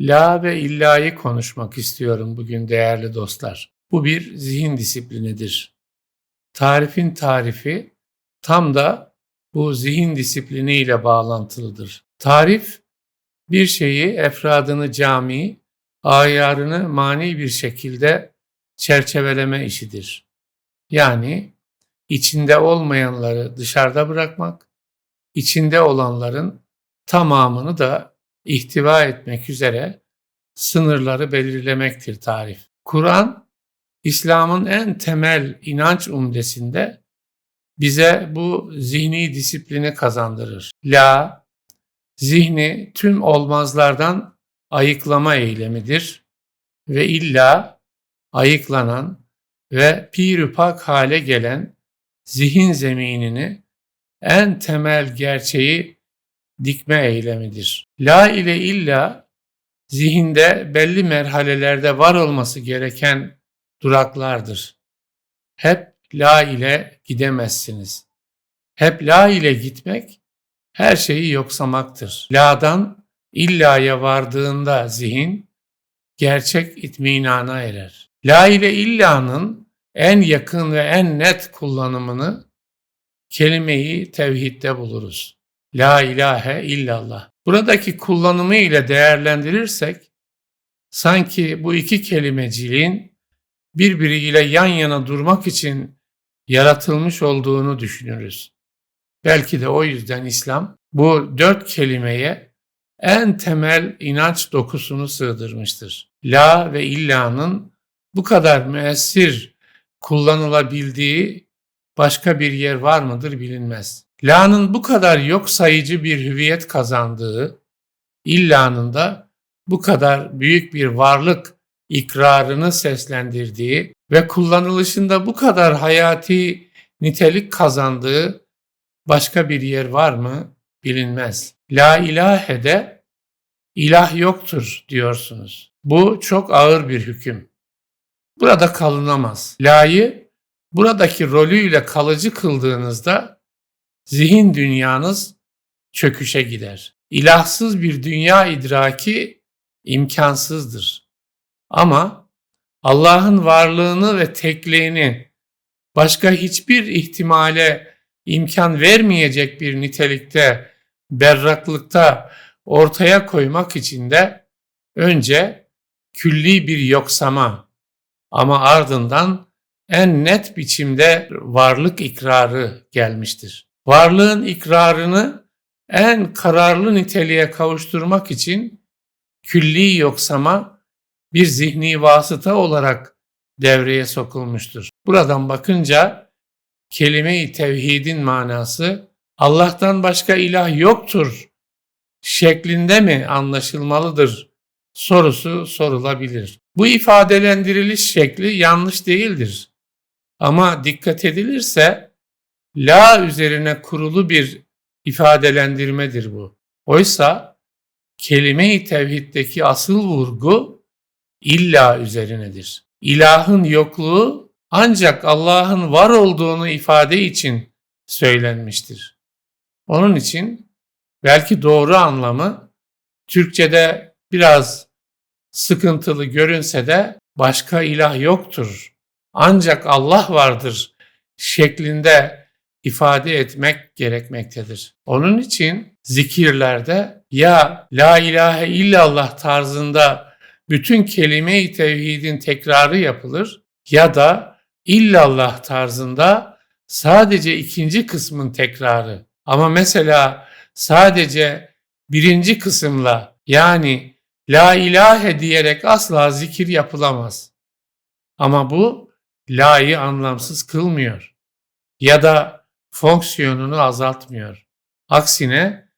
La ve illa'yı konuşmak istiyorum bugün değerli dostlar. Bu bir zihin disiplinidir. Tarifin tarifi tam da bu zihin disiplini ile bağlantılıdır. Tarif bir şeyi efradını cami, ayarını mani bir şekilde çerçeveleme işidir. Yani içinde olmayanları dışarıda bırakmak, içinde olanların tamamını da ihtiva etmek üzere sınırları belirlemektir tarif. Kur'an, İslam'ın en temel inanç umdesinde bize bu zihni disiplini kazandırır. La, zihni tüm olmazlardan ayıklama eylemidir ve illa ayıklanan ve pirüpak hale gelen zihin zeminini en temel gerçeği dikme eylemidir. La ile illa zihinde belli merhalelerde var olması gereken duraklardır. Hep la ile gidemezsiniz. Hep la ile gitmek her şeyi yoksamaktır. La'dan illaya vardığında zihin gerçek itminana erer. La ile illanın en yakın ve en net kullanımını kelimeyi tevhidde buluruz. La ilahe illallah. Buradaki kullanımı ile değerlendirirsek sanki bu iki kelimeciliğin birbiriyle yan yana durmak için yaratılmış olduğunu düşünürüz. Belki de o yüzden İslam bu dört kelimeye en temel inanç dokusunu sığdırmıştır. La ve illa'nın bu kadar müessir kullanılabildiği başka bir yer var mıdır bilinmez. La'nın bu kadar yok sayıcı bir hüviyet kazandığı, illa'nın da bu kadar büyük bir varlık ikrarını seslendirdiği ve kullanılışında bu kadar hayati nitelik kazandığı başka bir yer var mı bilinmez. La ilahe de ilah yoktur diyorsunuz. Bu çok ağır bir hüküm. Burada kalınamaz. La'yı buradaki rolüyle kalıcı kıldığınızda zihin dünyanız çöküşe gider. İlahsız bir dünya idraki imkansızdır. Ama Allah'ın varlığını ve tekliğini başka hiçbir ihtimale imkan vermeyecek bir nitelikte, berraklıkta ortaya koymak için de önce külli bir yoksama ama ardından en net biçimde varlık ikrarı gelmiştir. Varlığın ikrarını en kararlı niteliğe kavuşturmak için külli yoksama bir zihni vasıta olarak devreye sokulmuştur. Buradan bakınca kelime-i tevhidin manası Allah'tan başka ilah yoktur şeklinde mi anlaşılmalıdır sorusu sorulabilir. Bu ifadelendiriliş şekli yanlış değildir. Ama dikkat edilirse la üzerine kurulu bir ifadelendirmedir bu. Oysa kelime-i tevhiddeki asıl vurgu illa üzerinedir. İlahın yokluğu ancak Allah'ın var olduğunu ifade için söylenmiştir. Onun için belki doğru anlamı Türkçe'de biraz sıkıntılı görünse de başka ilah yoktur. Ancak Allah vardır şeklinde ifade etmek gerekmektedir. Onun için zikirlerde ya la ilahe illallah tarzında bütün kelime-i tevhidin tekrarı yapılır ya da illallah tarzında sadece ikinci kısmın tekrarı. Ama mesela sadece birinci kısımla yani la ilahe diyerek asla zikir yapılamaz. Ama bu la'yı anlamsız kılmıyor ya da fonksiyonunu azaltmıyor. Aksine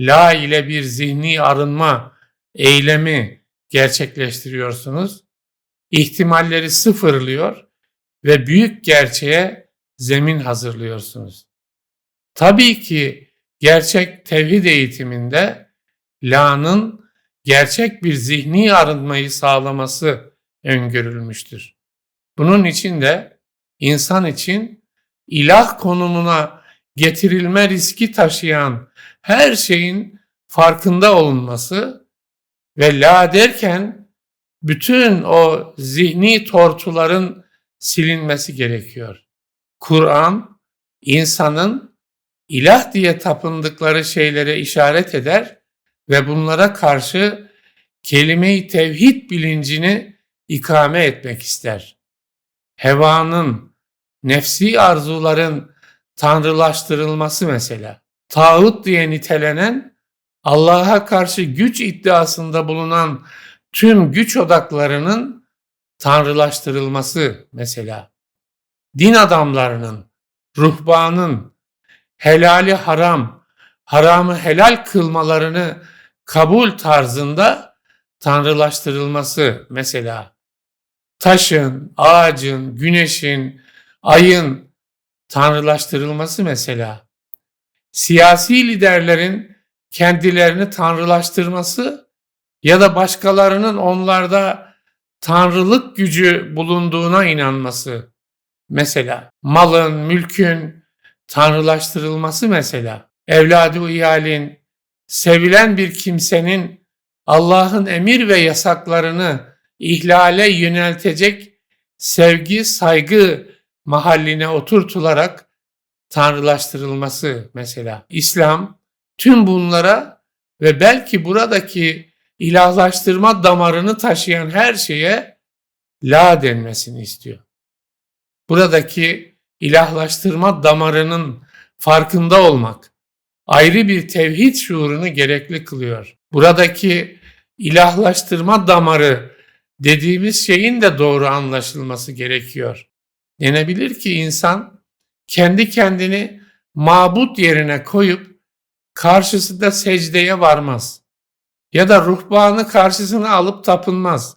la ile bir zihni arınma eylemi gerçekleştiriyorsunuz. İhtimalleri sıfırlıyor ve büyük gerçeğe zemin hazırlıyorsunuz. Tabii ki gerçek tevhid eğitiminde la'nın gerçek bir zihni arınmayı sağlaması öngörülmüştür. Bunun için de insan için ilah konumuna getirilme riski taşıyan her şeyin farkında olunması Ve la derken bütün o zihni tortuların silinmesi gerekiyor. Kur'an insanın ilah diye tapındıkları şeylere işaret eder ve bunlara karşı kelime-i tevhid bilincini ikame etmek ister. Hevanın, nefsi arzuların tanrılaştırılması mesela. Tağut diye nitelenen Allah'a karşı güç iddiasında bulunan tüm güç odaklarının tanrılaştırılması mesela. Din adamlarının, ruhbanın helali haram, haramı helal kılmalarını kabul tarzında tanrılaştırılması mesela. Taşın, ağacın, güneşin, ayın tanrılaştırılması mesela. Siyasi liderlerin kendilerini tanrılaştırması ya da başkalarının onlarda tanrılık gücü bulunduğuna inanması mesela. Malın, mülkün tanrılaştırılması mesela. Evladı iyalin, sevilen bir kimsenin Allah'ın emir ve yasaklarını ihlale yöneltecek sevgi, saygı mahalline oturtularak tanrılaştırılması mesela. İslam tüm bunlara ve belki buradaki ilahlaştırma damarını taşıyan her şeye la denmesini istiyor. Buradaki ilahlaştırma damarının farkında olmak ayrı bir tevhid şuurunu gerekli kılıyor. Buradaki ilahlaştırma damarı dediğimiz şeyin de doğru anlaşılması gerekiyor. Denebilir ki insan kendi kendini mabut yerine koyup karşısında secdeye varmaz. Ya da ruhbanı karşısına alıp tapınmaz.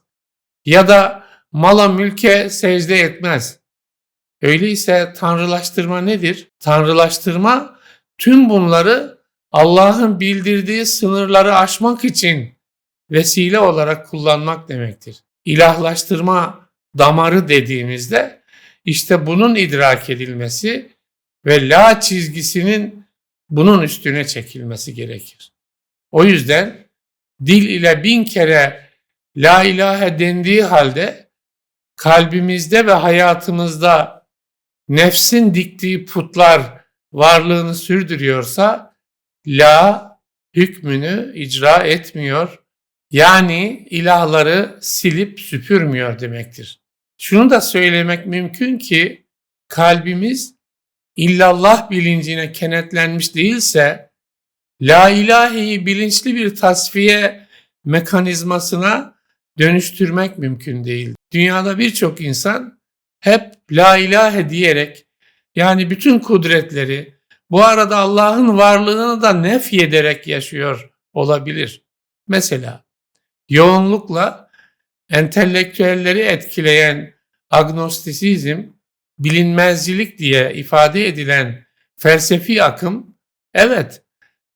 Ya da mala mülke secde etmez. Öyleyse tanrılaştırma nedir? Tanrılaştırma tüm bunları Allah'ın bildirdiği sınırları aşmak için vesile olarak kullanmak demektir. İlahlaştırma damarı dediğimizde işte bunun idrak edilmesi ve la çizgisinin bunun üstüne çekilmesi gerekir. O yüzden dil ile bin kere la ilahe dendiği halde kalbimizde ve hayatımızda nefsin diktiği putlar varlığını sürdürüyorsa la hükmünü icra etmiyor. Yani ilahları silip süpürmüyor demektir. Şunu da söylemek mümkün ki kalbimiz illallah bilincine kenetlenmiş değilse la ilaheyi bilinçli bir tasfiye mekanizmasına dönüştürmek mümkün değil. Dünyada birçok insan hep la ilahe diyerek yani bütün kudretleri bu arada Allah'ın varlığını da nef ederek yaşıyor olabilir. Mesela yoğunlukla entelektüelleri etkileyen agnostisizm, bilinmezcilik diye ifade edilen felsefi akım, evet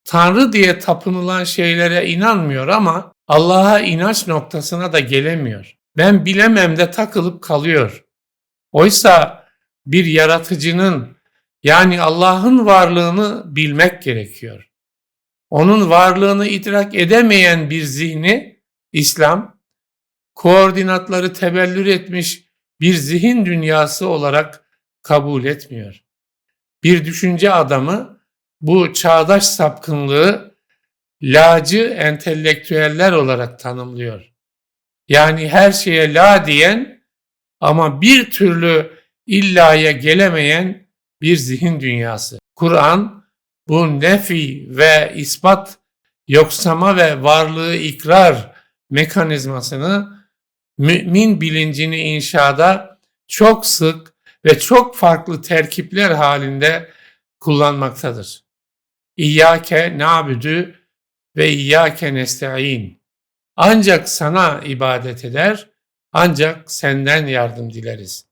Tanrı diye tapınılan şeylere inanmıyor ama Allah'a inanç noktasına da gelemiyor. Ben bilemem de takılıp kalıyor. Oysa bir yaratıcının yani Allah'ın varlığını bilmek gerekiyor. Onun varlığını idrak edemeyen bir zihni İslam koordinatları tebellür etmiş bir zihin dünyası olarak kabul etmiyor. Bir düşünce adamı bu çağdaş sapkınlığı lacı entelektüeller olarak tanımlıyor. Yani her şeye la diyen ama bir türlü illaya gelemeyen bir zihin dünyası. Kur'an bu nefi ve ispat, yoksama ve varlığı ikrar mekanizmasını mümin bilincini inşada çok sık ve çok farklı terkipler halinde kullanmaktadır. İyyâke na'budu ve iyyâke nesta'in. Ancak sana ibadet eder, ancak senden yardım dileriz.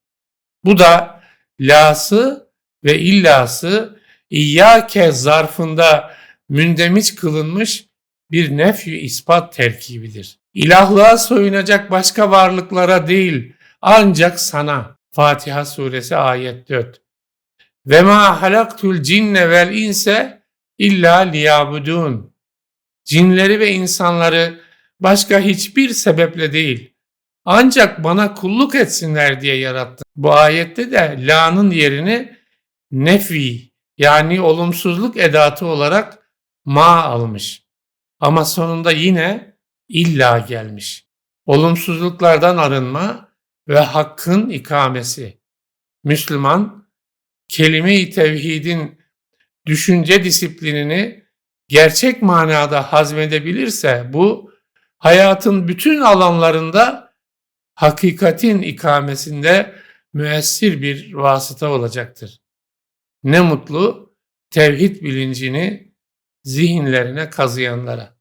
Bu da lası ve illası İyyâke zarfında mündemiç kılınmış bir nefyü ispat terkibidir. İlahlığa soyunacak başka varlıklara değil ancak sana. Fatiha suresi ayet 4. Ve ma halaktul cinne vel inse illa liyabudun. Cinleri ve insanları Başka hiçbir sebeple değil. Ancak bana kulluk etsinler diye yarattın. Bu ayette de la'nın yerini nefi yani olumsuzluk edatı olarak ma almış. Ama sonunda yine illa gelmiş. Olumsuzluklardan arınma ve hakkın ikamesi. Müslüman kelime-i tevhidin düşünce disiplinini gerçek manada hazmedebilirse bu hayatın bütün alanlarında hakikatin ikamesinde müessir bir vasıta olacaktır. Ne mutlu tevhid bilincini zihinlerine kazıyanlara.